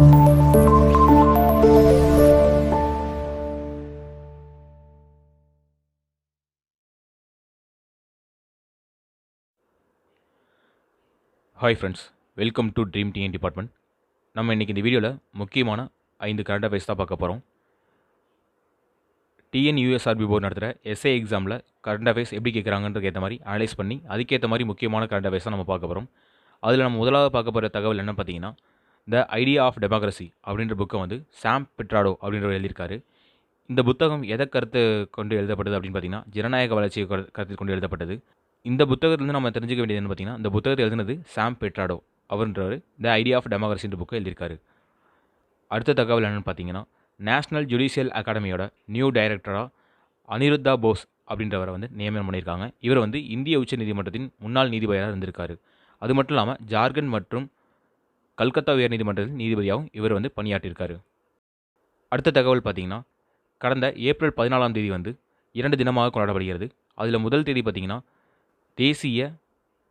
Hi friends welcome to dream TN department நம்ம இன்றைக்கி இந்த வீடியோவில் முக்கியமான ஐந்து கரண்ட் அஃபேர்ஸ் தான் பார்க்க போகிறோம் டிஎன் யூஎஸ்ஆர்பி போர்டு நடத்துகிற எஸ்ஏ எக்ஸாமில் கரண்ட் அஃபேர்ஸ் எப்படி கேட்குறாங்கன்றது ஏற்ற மாதிரி அனலைஸ் பண்ணி அதுக்கேற்ற மாதிரி முக்கியமான கரண்ட் அஃபேர்ஸ் தான் நம்ம பார்க்க போகிறோம் அதில் நம்ம முதலாவது பார்க்க போகிற தகவல் என்ன பார்த்தீங்கன்னா த ஐடியா ஆஃப் டெமோக்ரஸி அப்படின்ற புக்கை வந்து சாம் பெட்ராடோ அப்படின்றவர் எழுதியிருக்காரு. இந்த புத்தகம் எதை கருத்து கொண்டு எழுதப்பட்டது அப்படின்னு பார்த்தீங்கன்னா ஜனநாயக வளர்ச்சியை கருத்தில் கொண்டு எழுதப்பட்டது. இந்த புத்தகத்திலிருந்து நம்ம தெரிஞ்சுக்க வேண்டியது என்ன பார்த்தீங்கன்னா இந்த புத்தகத்தை எழுதினது சாம் பெட்ராடோ அவர்ன்றவர் த ஐடியா ஆஃப் டெமோக்ரஸின்ற புக்கை எழுதியிருக்காரு. அடுத்த தகவல் என்னென்னு பார்த்தீங்கன்னா நேஷனல் ஜுடிஷியல் அகாடமியோட நியூ டைரக்டராக அனிருத்தா போஸ் அப்படின்றவரை வந்து நியமனம் பண்ணியிருக்காங்க. இவர் வந்து இந்திய உச்ச நீதிமன்றத்தின் முன்னாள் நீதிபதியாக இருந்திருக்காரு. அது மட்டும் இல்லாமல் ஜார்க்கண்ட் மற்றும் கல்கத்தா உயர்நீதிமன்றத்தில் நீதிபதியாகவும் இவர் வந்து பணியாற்றியிருக்காரு. அடுத்த தகவல் பார்த்தீங்கன்னா கடந்த ஏப்ரல் பதினாலாம் தேதி வந்து இரண்டு தினமாக கொண்டாடப்படுகிறது. அதில் முதல் தேதி பார்த்தீங்கன்னா தேசிய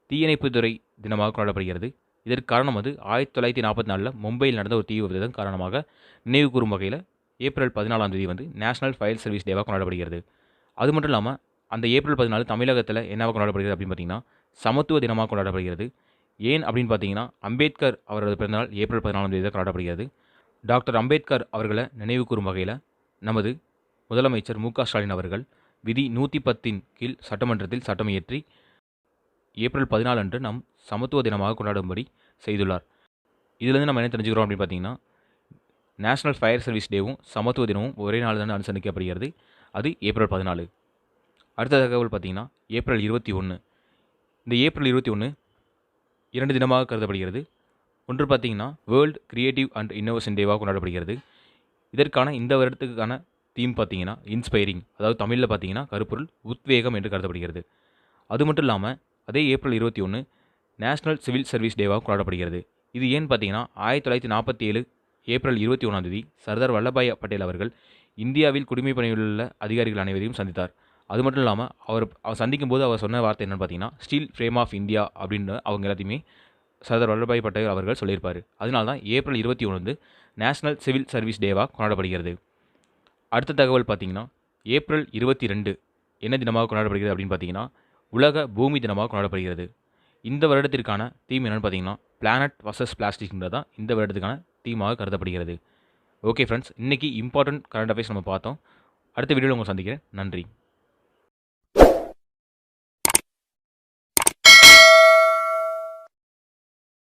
தீயணைப்புத்துறை தினமாக கொண்டாடப்படுகிறது. இதற்கு காரணம் வந்து ஆயிரத்தி தொள்ளாயிரத்தி நாற்பத்தி நாலில் மும்பையில் நடந்த ஒரு தீ விபத்தின் காரணமாக நினைவு கூறும் வகையில் ஏப்ரல் பதினாலாம் தேதி வந்து நேஷனல் ஃபயர் சர்வீஸ் டேவாக கொண்டாடப்படுகிறது. அது மட்டும் இல்லாமல் அந்த ஏப்ரல் பதினாலு தமிழகத்தில் என்னவாக கொண்டாடப்படுகிறது அப்படின்னு பார்த்தீங்கன்னா சமத்துவ தினமாக கொண்டாடப்படுகிறது. ஏன் அப்படின்னு பார்த்தீங்கன்னா அம்பேத்கர் அவரது பிறந்தநாள் ஏப்ரல் பதினாலாம் தேதி கொண்டாடப்படுகிறது. டாக்டர் அம்பேத்கர் அவர்களை நினைவு கூறும் வகையில் நமது முதலமைச்சர் மு ஸ்டாலின் அவர்கள் விதி நூற்றி பத்தின் கீழ் சட்டமன்றத்தில் சட்டம் இயற்றி ஏப்ரல் பதினாலு அன்று நாம் சமத்துவ தினமாக கொண்டாடும்படி செய்துள்ளார். இதிலிருந்து நம்ம என்ன தெரிஞ்சுக்கிறோம் அப்படின்னு பார்த்தீங்கன்னா நேஷனல் ஃபயர் சர்வீஸ் டேவும் சமத்துவ தினமும் ஒரே நாள் தான் அனுசரிக்கப்படுகிறது. அது ஏப்ரல் பதினாலு. அடுத்த தகவல் பார்த்தீங்கன்னா ஏப்ரல் இருபத்தி ஒன்று இந்த ஏப்ரல் இருபத்தி ஒன்று இரண்டு தினமாக கருதப்படுகிறது. ஒன்று பார்த்தீங்கன்னா வேர்ல்டு கிரியேட்டிவ் அண்ட் இன்னோவேஷன் டேவாக கொண்டாடப்படுகிறது. இதற்கான இந்த வருடத்துக்கான தீம் பார்த்தீங்கன்னா இன்ஸ்பைரிங் அதாவது தமிழில் பார்த்திங்கன்னா கருப்பொருள் உத்வேகம் என்று கருதப்படுகிறது. அது மட்டும் இல்லாமல் அதே ஏப்ரல் இருபத்தி ஒன்று நேஷ்னல் சிவில் சர்வீஸ் டேவாக கொண்டாடப்படுகிறது. இது ஏன்னு பார்த்தீங்கன்னா ஆயிரத்தி தொள்ளாயிரத்தி நாற்பத்தி ஏழு ஏப்ரல் இருபத்தி ஒன்றாம் தேதி சர்தார் வல்லபாய் பட்டேல் அவர்கள் இந்தியாவில் குடிமை பணியிலுள்ள அதிகாரிகள் அனைவரையும் சந்தித்தார். அது மட்டும் இல்லாமல் அவர் அவர் சந்திக்கும் போது அவர் சொன்ன வார்த்தை என்னென்னு பார்த்தீங்கன்னா ஸ்டீல் ஃப்ரேம் ஆஃப் இந்தியா அப்படின்னு அவங்க எல்லாத்தையுமே சர்தார் வல்லபாய் பட்டேல் அவர்கள் சொல்லியிருப்பார். அதனால தான் ஏப்ரல் இருபத்தி ஒன்று வந்து நேஷனல் சிவில் சர்வீஸ் டேவாக கொண்டாடப்படுகிறது. அடுத்த தகவல் பார்த்தீங்கன்னா ஏப்ரல் இருபத்தி ரெண்டு என்ன தினமாக கொண்டாடப்படுகிறது அப்படின்னு பார்த்தீங்கன்னா உலக பூமி தினமாக கொண்டாடப்படுகிறது. இந்த வருடத்திற்கான தீம் என்னென்னு பார்த்தீங்கன்னா பிளானட் வர்சஸ் பிளாஸ்டிக்ன்றது தான் இந்த வருடத்துக்கான தீமாக கருதப்படுகிறது. ஓகே ஃப்ரெண்ட்ஸ் இன்றைக்கி இம்பார்ட்டன்ட் கரண்ட் அஃபேர்ஸ் நம்ம பார்த்தோம். அடுத்த வீடியோவில் உங்களை சந்திக்கிறேன். நன்றி.